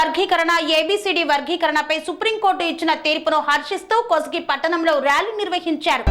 వర్గీకరణ A B C D వర్గీకరణపై supreme court ఇచ్చిన తీర్పును హర్షిస్తూ కొస్గి పట్టణంలో ర్యాలీ నిర్వహించారు.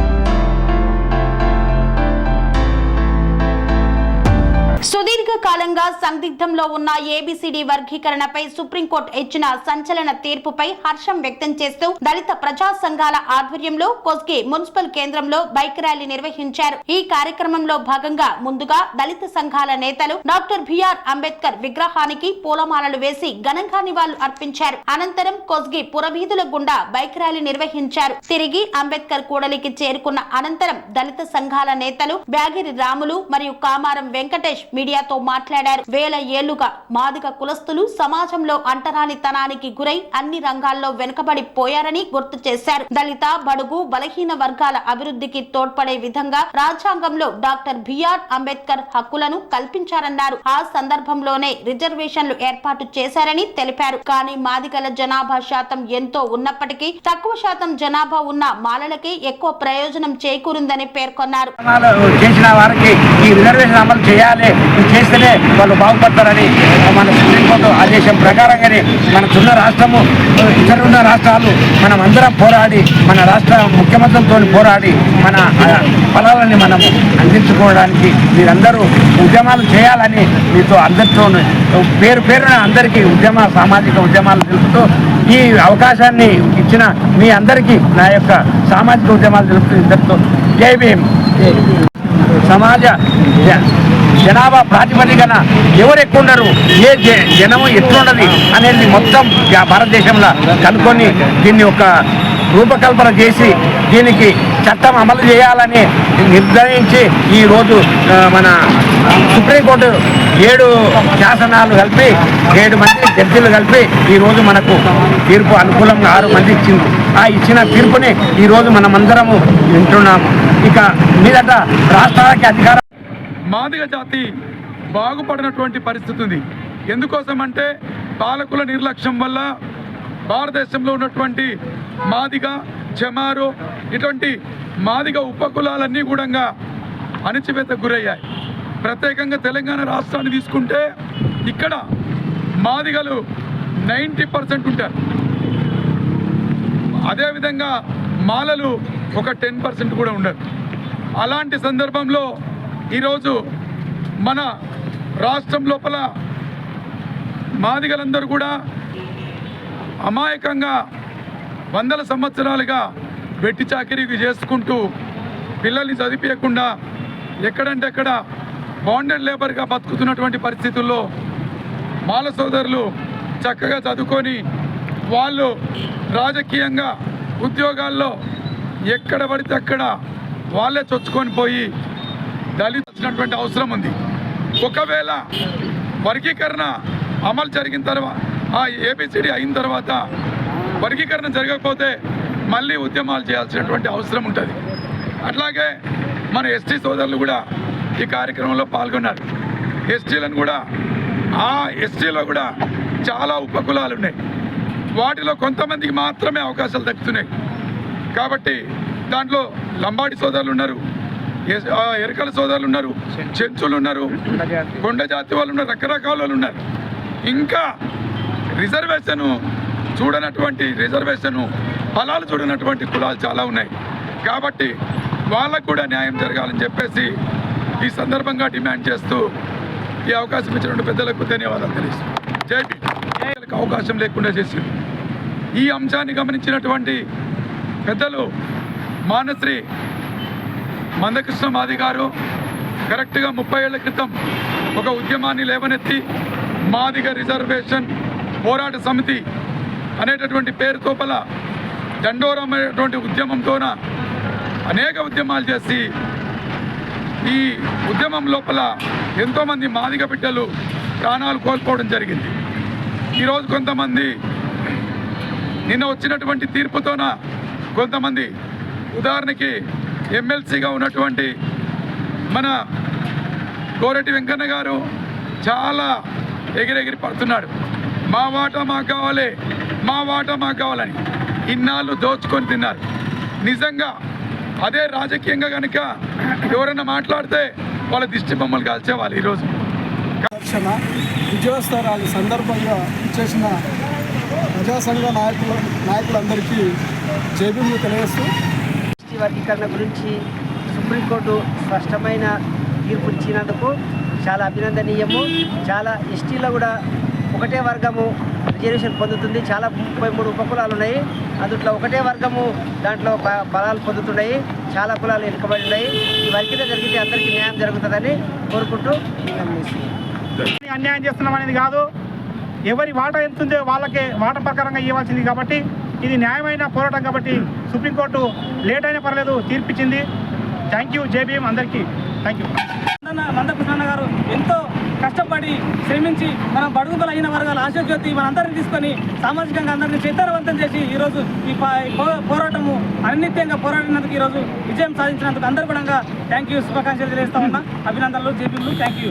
కాలంగా సందిగ్ధంలో ఉన్న ఏబిసిడి వర్గీకరణపై సుప్రీంకోర్టు ఇచ్చిన సంచలన తీర్పుపై హర్షం వ్యక్తం చేస్తూ దళిత ప్రజా సంఘాల ఆధ్వర్యంలో కొస్గి మున్సిపల్ కేంద్రంలో బైక్ ర్యాలీ నిర్వహించారు. ఈ కార్యక్రమంలో భాగంగా ముందుగా దళిత సంఘాల నేతలు డాక్టర్ బిఆర్ అంబేద్కర్ విగ్రహానికి పూలమాలలు వేసి ఘనంగా నివాళులు అర్పించారు. అనంతరం కొస్గి పురవీధుల గుండా బైక్ ర్యాలీ నిర్వహించారు. తిరిగి అంబేద్కర్ కూడలికి చేరుకున్న అనంతరం దళిత సంఘాల నేతలు బ్యాగిరి రాములు మరియు కామారం వెంకటేష్ మీడియాతో మాట్లాడారు. వేల ఏళ్ళుగా మాదిగ కులస్తులు సమాజంలో అంటరానితనానికి గురై అన్ని రంగాల్లో వెనుకబడి పోయారని గుర్తు చేశారు. దళిత బడుగు బలహీన వర్గాల అభివృద్ధికి తోడ్పడే విధంగా రాజ్యాంగంలో డాక్టర్ బిఆర్ అంబేద్కర్ హక్కులను కల్పించారన్నారు. ఆ సందర్భంలోనే రిజర్వేషన్లు ఏర్పాటు చేశారని తెలిపారు. కానీ మాదిగల జనాభా శాతం ఎంతో ఉన్నప్పటికీ తక్కువ శాతం జనాభా ఉన్న మాలలకే ఎక్కువ ప్రయోజనం చేకూరిందని పేర్కొన్నారు. చేసిన వారికి ఈ రిజర్వేషన్ అమలు చేయాలి. చేస్తే చేస్తేనే వాళ్ళు బాగుపడతారని మన సుప్రీంకోర్టు ఆదేశం ప్రకారంగానే మన చిన్న రాష్ట్రము ఇతర ఉన్న రాష్ట్రాలు మనం అందరం పోరాడి మన రాష్ట్ర ముఖ్యమంత్రితో పోరాడి మన ఫలాలని మనం అందించుకోవడానికి మీరందరూ ఉద్యమాలు చేయాలని మీతో అందరితో పేరు పేరున అందరికీ ఉద్యమ సామాజిక ఉద్యమాలు తెలుపుతూ ఈ అవకాశాన్ని ఇచ్చిన మీ అందరికీ నా యొక్క సామాజిక ఉద్యమాలు తెలుపుతూ ఇద్దరితో జై భీమ్. సమాజ జనాభా ప్రాతిపదికన ఎవరు ఎక్కువ ఉండరు ఏ జనము ఎట్లున్నది అనేది మొత్తం భారతదేశంలో కనుక్కొని దీన్ని ఒక రూపకల్పన చేసి దీనికి చట్టం అమలు చేయాలని నిర్ణయించి ఈరోజు మన సుప్రీంకోర్టు ఏడు శాసనాలు కలిపి ఏడు మంది జడ్జీలు కలిపి ఈరోజు మనకు తీర్పు అనుకూలంగా ఆరు మంది ఇచ్చింది. ఆ ఇచ్చిన తీర్పుని ఈరోజు మనమందరము వింటున్నాము. ఇక మీదట రాష్ట్రాలకి అధికారం మాదిగ జాతి బాగుపడినటువంటి పరిస్థితి ఉంది. ఎందుకోసం అంటే పాలకుల నిర్లక్ష్యం వల్ల భారతదేశంలో ఉన్నటువంటి మాదిగ చెమారు ఇటువంటి మాదిగ ఉపకులాలన్నీ కూడా అణచివేతకు గురయ్యాయి. ప్రత్యేకంగా తెలంగాణ రాష్ట్రాన్ని తీసుకుంటే ఇక్కడ మాదిగలు నైంటీ పర్సెంట్ ఉంటారు. అదేవిధంగా మాలలు ఒక టెన్ పర్సెంట్ కూడా ఉండరు. అలాంటి సందర్భంలో ఈరోజు మన రాష్ట్రం లోపల మాదిగలందరూ కూడా అమాయకంగా వందల సంవత్సరాలుగా వెట్టి చాకరీ చేసుకుంటూ పిల్లల్ని చదివించకుండా ఎక్కడంటే అక్కడ బాండెడ్ లేబర్గా బతుకుతున్నటువంటి పరిస్థితుల్లో మాల సోదరులు చక్కగా చదువుకొని వాళ్ళు రాజకీయంగా ఉద్యోగాల్లో ఎక్కడ పడితే అక్కడ వాళ్ళే చొచ్చుకొని పోయి దళితున్నటువంటి అవసరం ఉంది. ఒకవేళ వర్గీకరణ అమలు జరిగిన తర్వాత ఆ ఏబిసిడి అయిన తర్వాత వర్గీకరణ జరగకపోతే మళ్ళీ ఉద్యమాలు చేయాల్సినటువంటి అవసరం ఉంటుంది. అట్లాగే మన ఎస్టీ సోదరులు కూడా ఈ కార్యక్రమంలో పాల్గొన్నారు. ఎస్టీలను కూడా ఆ ఎస్టీలో కూడా చాలా ఉపకులాలు ఉన్నాయి. వాటిలో కొంతమందికి మాత్రమే అవకాశాలు దక్కుతున్నాయి. కాబట్టి దాంట్లో లంబాడి సోదరులు ఉన్నారు. ఎరకల సోదరులు ఉన్నారు చెంచులు ఉన్నారు కొండ జాతి వాళ్ళు ఉన్నారు రకరకాల వాళ్ళు ఉన్నారు. ఇంకా రిజర్వేషన్ చూడనటువంటి రిజర్వేషన్ ఫలాలు చూడనటువంటి కులాలు చాలా ఉన్నాయి. కాబట్టి వాళ్ళకు కూడా న్యాయం జరగాలని చెప్పేసి ఈ సందర్భంగా డిమాండ్ చేస్తూ ఈ అవకాశం ఇచ్చినటువంటి పెద్దలకు ధన్యవాదాలు తెలుసు జై అవకాశం లేకుండా చేసింది. ఈ అంశాన్ని గమనించినటువంటి పెద్దలు మానశ్రీ మందకృష్ణ మాది గారు. కరెక్ట్గా ముప్పై ఏళ్ళ క్రితం ఒక ఉద్యమాన్ని లేవనెత్తి మాదిగ రిజర్వేషన్ పోరాట సమితి అనేటటువంటి పేరుతో పల దండోరం అనేటువంటి ఉద్యమంతోన అనేక ఉద్యమాలు చేసి ఈ ఉద్యమం లోపల ఎంతోమంది మాదిగ బిడ్డలు ప్రాణాలు కోల్పోవడం జరిగింది. ఈరోజు కొంతమంది నిన్న వచ్చినటువంటి తీర్పుతోన కొంతమంది ఉదాహరణకి ఎమ్మెల్సీగా ఉన్నటువంటి మన కోరటి వెంకన్న గారు చాలా ఎగిరెగిరి పడుతున్నాడు. మా వాటా మాకు కావాలి మా వాటా మాకు కావాలని ఇన్నాళ్ళు దోచుకొని తిన్నారు. నిజంగా అదే రాజకీయంగా కనుక ఎవరైనా మాట్లాడితే వాళ్ళ దిష్టి బొమ్మలు కాల్చేవాళ్ళు ఈరోజు. పర్యవేక్షణ విజయోత్సవాల సందర్భంగా చేసిన ప్రజాసంఘ నాయకులు నాయకులందరికీ జేబీలు తెలియజేస్తూ వర్గీకరణ గురించి సుప్రీంకోర్టు స్పష్టమైన తీర్పు ఇచ్చినందుకు చాలా అభినందనీయము. చాలా ఎస్టీలో కూడా ఒకటే వర్గము రిజర్వేషన్ పొందుతుంది. చాలా ముప్పై మూడు ఉపకులాలు ఉన్నాయి. అందుట్లో ఒకటే వర్గము దాంట్లో బలాలు పొందుతున్నాయి. చాలా కులాలు వెనుకబడి ఉన్నాయి. ఈ వర్గీకరణ జరిగితే అందరికీ న్యాయం జరుగుతుందని కోరుకుంటూ అన్యాయం చేస్తున్నాం అనేది కాదు. ఎవరి వాట ఎంతుందో వాళ్ళకే వాట ప్రకారంగా ఇవ్వాల్సింది కాబట్టి ఇది న్యాయమైన పోరాటం కాబట్టి సుప్రీంకోర్టు లేట్ అయినా పర్లేదు తీర్పిచ్చింది. థ్యాంక్ యూ జేబీఎం అందరికీ. థ్యాంక్ యూ మందకృష్ణ గారు ఎంతో కష్టపడి శ్రమించి మన బడుగుబల అయిన వర్గాల ఆశజ్యోతి మనందరిని తీసుకొని సామాజికంగా అందరినీ చైతన్యవంతం చేసి ఈరోజు ఈ పో- పోరాటము అనిత్యంగా పోరాడినందుకు ఈరోజు విజయం సాధించినందుకు అందరు కూడా థ్యాంక్ యూ శుభాకాంక్షలు తెలియజేస్తా ఉన్నా. అభినందనలు జేబీలు thank you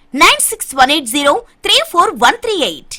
Nine six one eight zero three four one three eight